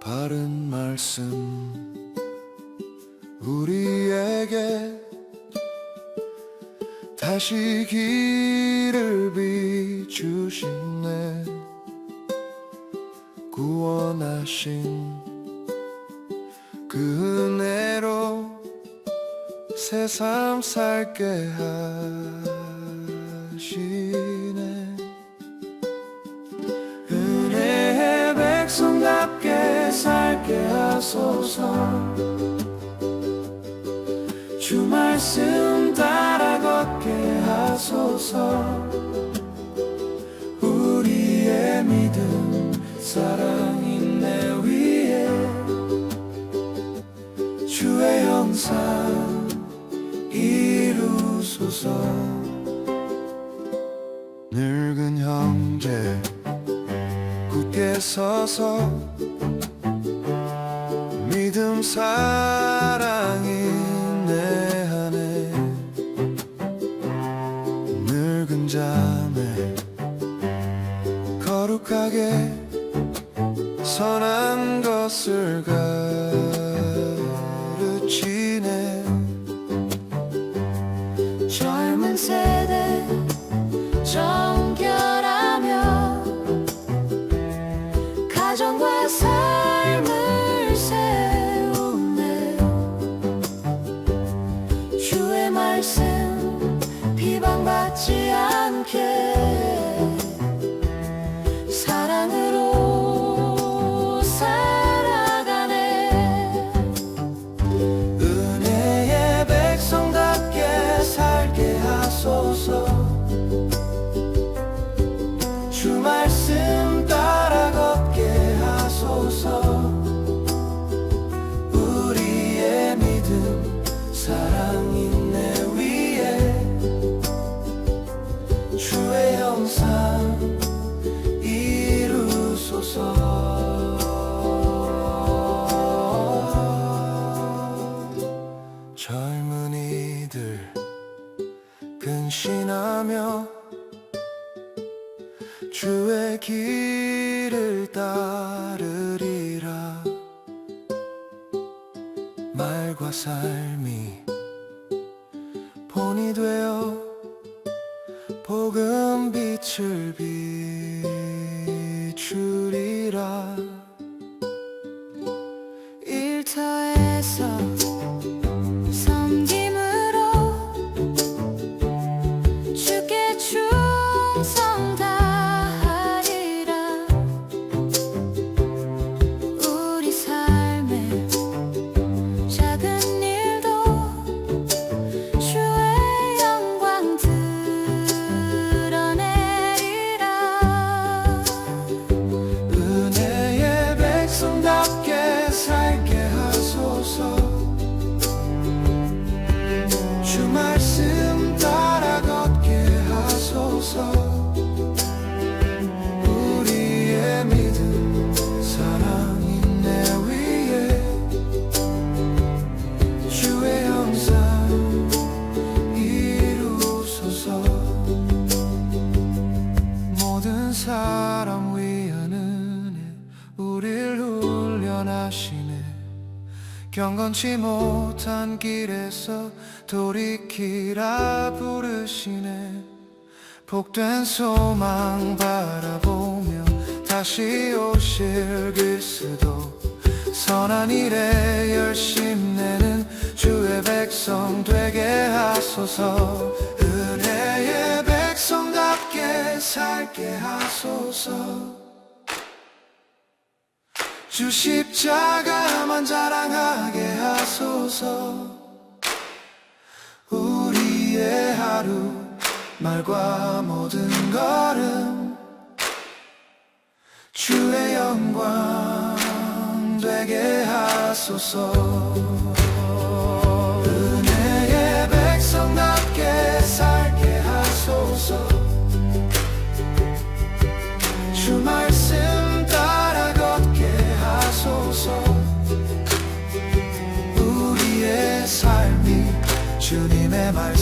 바른 말씀 우리에게 다시 길을 비추시네. 구원하신 그 은혜로 새삼 살게 하 백성답게 살게 하소서. 주 말씀 따라 걷게 하소서. 우리의 믿음 사랑 인내 위에 주의 형상 이루소서. 늙은 형제 서서 믿음 사랑 인내하네 늙은 자매 거룩하게 선한 것을 가 가 젊은이들 근신하며 주의 길을 따르리라. 말과 삶이 본이 되어 복음 빛을 비추리라 하시네 경건치 못한 길에서 돌이키라 부르시네. 복된 소망 바라보며 다시 오실 그리스도 선한 일에 열심 내는 주의 백성 되게 하소서. 은혜의 백성답게 살게 하소서 주 십자가만 자랑하게 하소서. 우리의 하루 말과 모든 걸음. 주의 영광 되게 하소서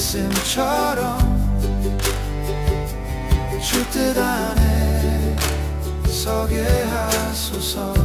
말씀처럼 주뜻 안에 서게 하소서